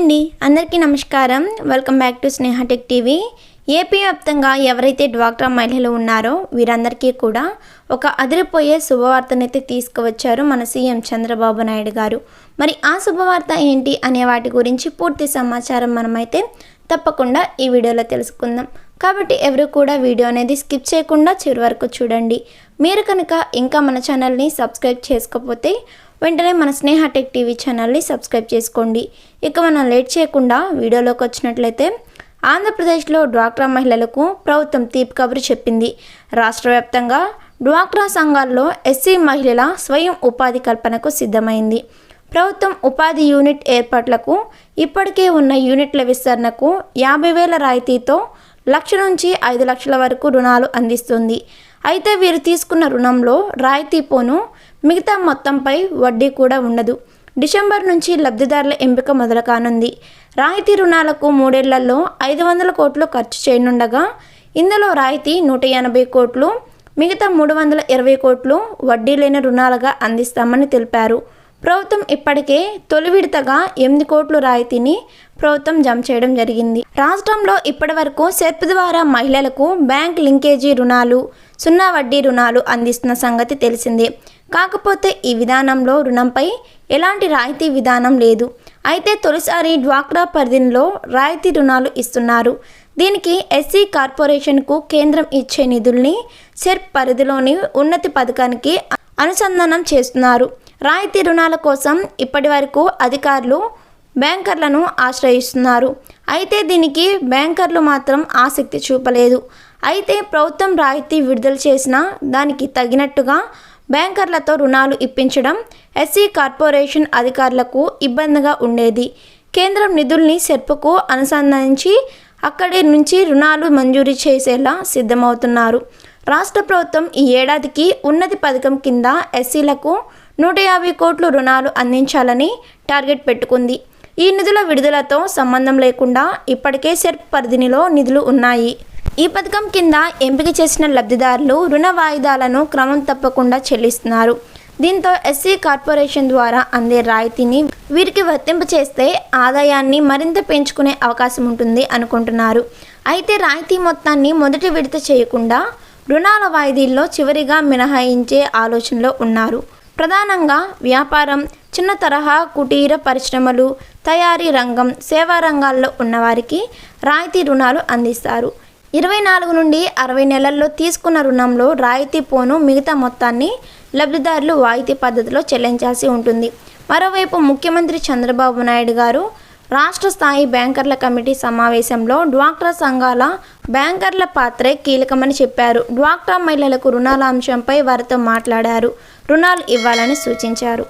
అండి అందరికీ నమస్కారం. Welcome back to Sneha tech TV AP వ్యాప్తంగా ఎవరైతే డ్వాక్రా మహిళలు ఉన్నారో వీరందరికీ కూడా ఒక అదిరిపోయే శుభవార్తనైతే తీసుకువచ్చారు మన సీఎం చంద్రబాబు నాయుడు గారు. మరి ఆ శుభవార్త ఏంటి అనే వాటి గురించి పూర్తి సమాచారం మనమైతే తప్పకుండా ఈ వీడియోలో తెలుసుకుందాం. కాబట్టి ఎవరు కూడా వీడియో అనేది స్కిప్ చేయకుండా చివరి వరకు చూడండి. మీరు కనుక ఇంకా మన ఛానల్ని సబ్స్క్రైబ్ చేసుకోకపోతే వెంటనే మన స్నేహ టెక్ టీవీ ఛానల్ని సబ్స్క్రైబ్ చేసుకోండి. ఇక మనం లేట్ చేయకుండా వీడియోలోకి వచ్చినట్లయితే ఆంధ్రప్రదేశ్లో డ్వాక్రా మహిళలకు ప్రభుత్వం తీపి కబురు చెప్పింది. రాష్ట్ర వ్యాప్తంగా డ్వాక్రా సంఘాల్లో ఎస్సీ మహిళల స్వయం ఉపాధి కల్పనకు సిద్ధమైంది. ప్రభుత్వం ఉపాధి యూనిట్ ఏర్పాట్లకు ఇప్పటికే ఉన్న యూనిట్ల విస్తరణకు యాభై వేల రాయితీతో లక్ష నుంచి ఐదు లక్షల వరకు రుణాలు అందిస్తుంది. అయితే వీరు తీసుకున్న రుణంలో రాయితీ పోను మిగతా మొత్తంపై వడ్డీ కూడా ఉండదు. డిసెంబర్ నుంచి లబ్ధిదారుల ఎంపిక మొదలు కానుంది రాయితీ రుణాలకు మూడేళ్ళలో ఐదు వందల కోట్లు ఖర్చు చేయనుండగా ఇందులో రాయితీ నూట ఎనభై కోట్లు మిగతా మూడు వందల ఇరవై కోట్లు వడ్డీ లేని రుణాలుగా అందిస్తామని తెలిపారు. ప్రభుత్వం ఇప్పటికే తొలి విడతగా ఎనిమిది కోట్ల రాయితీని ప్రభుత్వం జమ చేయడం జరిగింది. రాష్ట్రంలో ఇప్పటి వరకు సెర్ప్ ద్వారా మహిళలకు బ్యాంక్ లింకేజీ రుణాలు సున్నా వడ్డీ రుణాలు అందిస్తున్న సంగతి తెలిసిందే. కాకపోతే ఈ విధానంలో రుణంపై ఎలాంటి రాయితీ విధానం లేదు. అయితే తొలిసారి డ్వాక్రా పరిధిలో రాయితీ రుణాలు ఇస్తున్నారు. దీనికి ఎస్సీ కార్పొరేషన్కు కేంద్రం ఇచ్చే నిధుల్ని సెర్ప్ పరిధిలోని ఉన్నతి పథకానికి అనుసంధానం చేస్తున్నారు. రాయితీ రుణాల కోసం ఇప్పటి వరకు అధికారులు బ్యాంకర్లను ఆశ్రయిస్తున్నారు. అయితే దీనికి బ్యాంకర్లు మాత్రం ఆసక్తి చూపలేదు. అయితే ప్రభుత్వం రాయితీ విడుదల చేసిన దానికి తగినట్టుగా బ్యాంకర్లతో రుణాలు ఇప్పించడం ఎస్సీ కార్పొరేషన్ అధికారులకు ఇబ్బందిగా ఉండేది. కేంద్రం నిధుల్ని సెర్పుకు అనుసంధానించి అక్కడి నుంచి రుణాలు మంజూరు చేసేలా సిద్ధమవుతున్నారు. రాష్ట్ర ప్రభుత్వం ఈ ఏడాదికి ఉన్నతి పథకం కింద ఎస్సీలకు నూట యాభై కోట్లు రుణాలు అందించాలని టార్గెట్ పెట్టుకుంది. ఈ నిధుల విడుదలతో సంబంధం లేకుండా ఇప్పటికే సెర్ప్ పరిధినిలో నిధులు ఉన్నాయి. ఈ పథకం కింద ఎంపిక చేసిన లబ్ధిదారులు రుణ వాయిదాలను క్రమం తప్పకుండా చెల్లిస్తున్నారు. దీంతో ఎస్సీ కార్పొరేషన్ ద్వారా అందే రాయితీని వీరికి వర్తింపచేస్తే ఆదాయాన్ని మరింత పెంచుకునే అవకాశం ఉంటుంది అనుకుంటున్నారు. అయితే రాయితీ మొత్తాన్ని మొదటి విడత చేయకుండా రుణాల వాయిదీల్లో చివరిగా మినహాయించే ఆలోచనలో ఉన్నారు. ప్రధానంగా వ్యాపారం చిన్న తరహా కుటీర పరిశ్రమలు తయారీ రంగం సేవా రంగాల్లో ఉన్నవారికి రాయితీ రుణాలు అందిస్తారు. ఇరవై నాలుగు నుండి అరవై నెలల్లో తీసుకున్న రుణంలో రాయితీ పోను మిగతా మొత్తాన్ని లబ్ధిదారులు వాయితీ పద్ధతిలో చెల్లించాల్సి ఉంటుంది. మరోవైపు ముఖ్యమంత్రి చంద్రబాబు నాయుడు గారు రాష్ట్ర స్థాయి బ్యాంకర్ల కమిటీ సమావేశంలో డ్వాక్రా సంఘాల బ్యాంకర్ల పాత్రే కీలకమని చెప్పారు. డ్వాక్రా మహిళలకు రుణాల అంశంపై వారితో మాట్లాడారు. రుణాలు ఇవ్వాలని సూచించారు.